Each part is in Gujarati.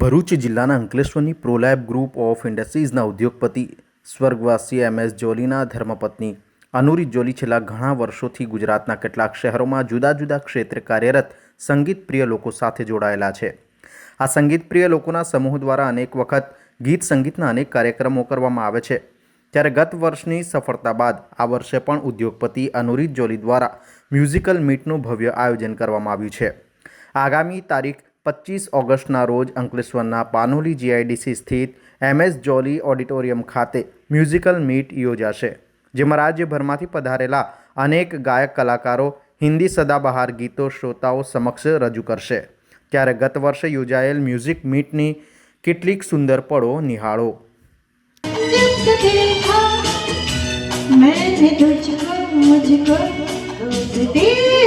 ભરૂચ જિલ્લાના અંકલેશ્વરની પ્રોલેબ ગ્રુપ ઓફ ઇન્ડસ્ટ્રીઝના ઉદ્યોગપતિ, સ્વર્ગવાસી એમ એસ જોલીના ધર્મપત્ની અનુરી જોલી છેલ્લા ઘણા વર્ષોથી ગુજરાતના કેટલાક શહેરોમાં જુદા જુદા ક્ષેત્રે કાર્યરત સંગીત પ્રિય લોકો સાથે જોડાયેલા છે. આ સંગીત પ્રિય લોકોના સમૂહ દ્વારા અનેક વખત ગીત સંગીતના અનેક કાર્યક્રમો કરવામાં આવે છે. ત્યારે ગત વર્ષની સફળતા બાદ આ વર્ષે પણ ઉદ્યોગપતિ અનુરીત જોલી દ્વારા મ્યુઝિકલ મીટનું ભવ્ય આયોજન કરવામાં આવ્યું છે. આગામી તારીખ પચીસ ઓગસ્ટના રોજ અંકલેશ્વરના પાનોલી જીઆઈડીસી સ્થિત એમએસ જોલી ઓડિટોરિયમ ખાતે મ્યુઝિકલ મીટ યોજાશે જેમાં રાજ્યભરમાંથી પધારેલા અનેક ગાયક કલાકારો હિન્દી સદાબહાર ગીતો શ્રોતાઓ સમક્ષ રજૂ કરશે ત્યારે ગત વર્ષે યોજાયેલ મ્યુઝિક મીટની કેટલીક સુંદર પળો નિહાળો जब देखा मैंने तुझको मुझको दोस्ती आ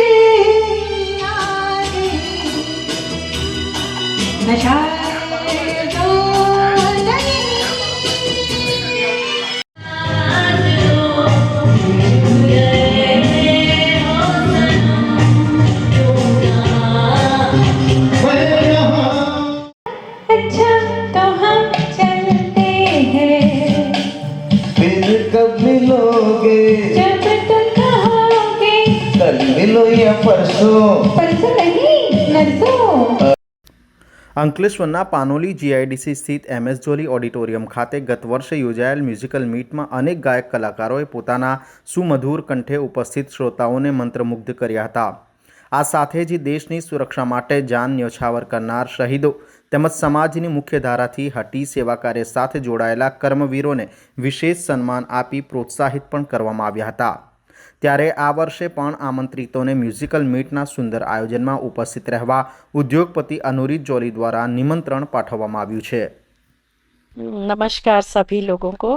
અંકલેશ્વરના પાનોલી જીઆઈડીસી સ્થિત એમ એસ જોલી ઓડિટોરિયમ ખાતે ગત વર્ષે યોજાયેલ મ્યુઝિકલ મીટમાં અનેક ગાયક કલાકારોએ પોતાના સુમધુર કંઠે ઉપસ્થિત શ્રોતાઓને મંત્રમુગ્ધ કર્યા હતા. આ સાથે જ દેશની સુરક્ષા માટે જાન ન્યોછાવર કરનાર શહીદો તેમજ સમાજની મુખ્યધારાથી હટી સેવા કાર્ય સાથે જોડાયેલા કર્મવીરોને વિશેષ સન્માન આપી પ્રોત્સાહિત પણ કરવામાં આવ્યા હતા. ત્યારે આ વર્ષે પણ આમંત્રિતોને મ્યુઝિકલ મીટના સુંદર આયોજનમાં ઉપસ્થિત રહેવા ઉદ્યોગપતિ અનુરીત જોલી દ્વારા નિમંત્રણ પાઠવવામાં આવ્યું છે नमस्कार सभी लोगों को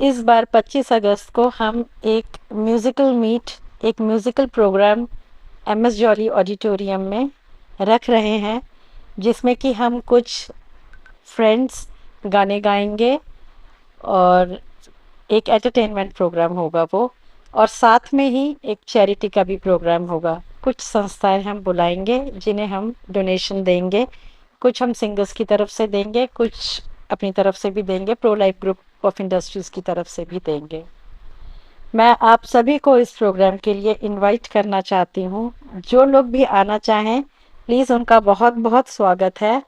इस बार 25 अगस्त को हम एक म्यूज़िकल मीट एक musical program M S Jolly auditorium में रख रहे हैं जिसमें कि हम कुछ फ्रेंड्स गाने गाएंगे और एक एंटरटेनमेंट प्रोग्राम होगा वो, और साथ में ही एक चैरिटी का भी प्रोग्राम होगा। कुछ संस्थाएँ हम बुलाएँगे, जिन्हें हम डोनेशन देंगे। कुछ हम सिंगर्स की तरफ़ से देंगे, कुछ अपनी तरफ़ से भी देंगे Pro Life group of industries की तरफ़ से भी देंगे। मैं आप सभी को इस प्रोग्राम के लिए इनवाइट करना चाहती हूँ। जो लोग भी आना चाहें प्लीज़ उनका बहुत बहुत स्वागत है।